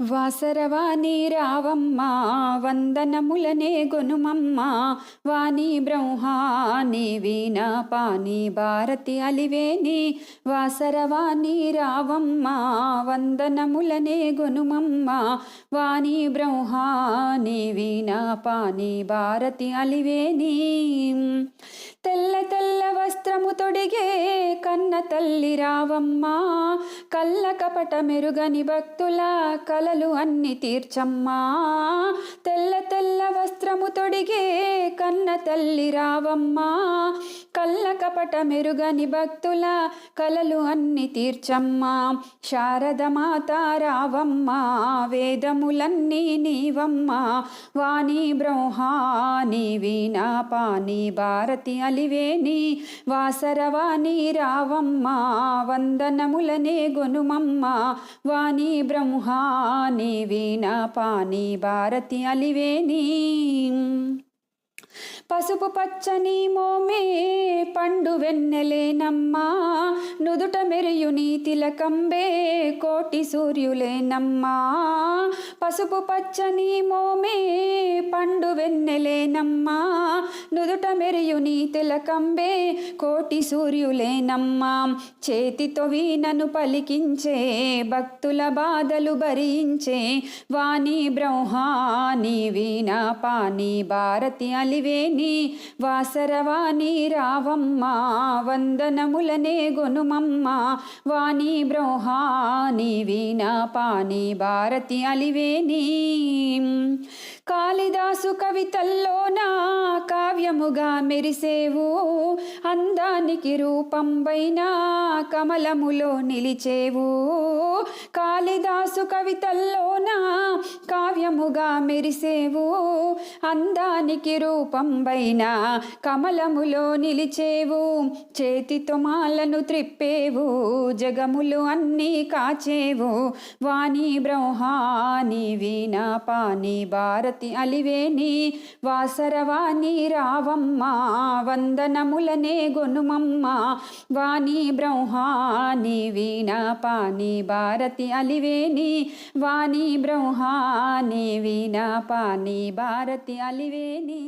వాసరవాణి రావమ్మ వందనములనే గొనుమమ్మ వాణి బ్రహ్మాని వీణ పాని భారతి అలివేని వాసరవాణి రావమ్మ వందనములనే గొనుమమ్మ వాణి బ్రహ్మాని వీణా పాని భారతి అలివేని తెల్ల తెల్ల వస్త్రము తొడిగే కన్న తల్లి రావమ్మ కళ్ళ కపట మెరుగని భక్తుల కలలు అన్ని తీర్చమ్మా. తెల్ల తెల్ల వస్త్రము తొడిగే కన్న తల్లి రావమ్మా. కల్ల కపట మెరుగని భక్తుల కలలు అన్ని తీర్చమ్మా. శారద మాత రావమ్మ వేదములన్నీ నీవమ్మ. వాణి బ్రహ్మాని వీణా పాని భారతి అలివేణి. వాసరవాణి రావమ్మ వందనములనే గొనుమమ్మ. వాణి బ్రహ్మాని వీణా పాని భారతి అలివేణి. పసుపు పచ్చని మోమే పండు వెన్నెలేనమ్మా నుదుట మెరియుని తిలకంబే కోటి సూర్యులేనమ్మా పసుపు పచ్చని మోమే పండు వెన్నెలేనమ్మా నుదుట మెరియుని తిలకంబే కోటి సూర్యులేనమ్మా చేతితో వీణను పలికించే భక్తుల బాధలు భరించే. వాణి బ్రహ్మాని వీణ పాని భారతి అలివేని వాసరవాణి రావమ్మ వందనములనే గొనుమమ్మ. వాణి బ్రోహాని వీణ పాని భారతి అలివేని కాళిదాసు కవితల్లోన కావ్యముగా మెరిసేవు అందానికి రూపంబైన కమలములో నిలిచేవు. కాళిదాసు కవితల్లో కావ్యముగా మెరిసేవు. అందానికి రూపంబైన కమలములో నిలిచేవు. చేతితో మాలను త్రిప్పేవు. జగములు అన్నీ కాచేవు. వాణి బ్రహ్మాని వీణ పాని భారతి అలివేణి. వాసరవాణి రావమ్మ వందనములనే గొనుమమ్మ. వాణి బ్రహ్మాని వీణ పాని భారతి అలివేణి. వాణి బ్రహ్మాని వీణ పాని భారతి అలివేని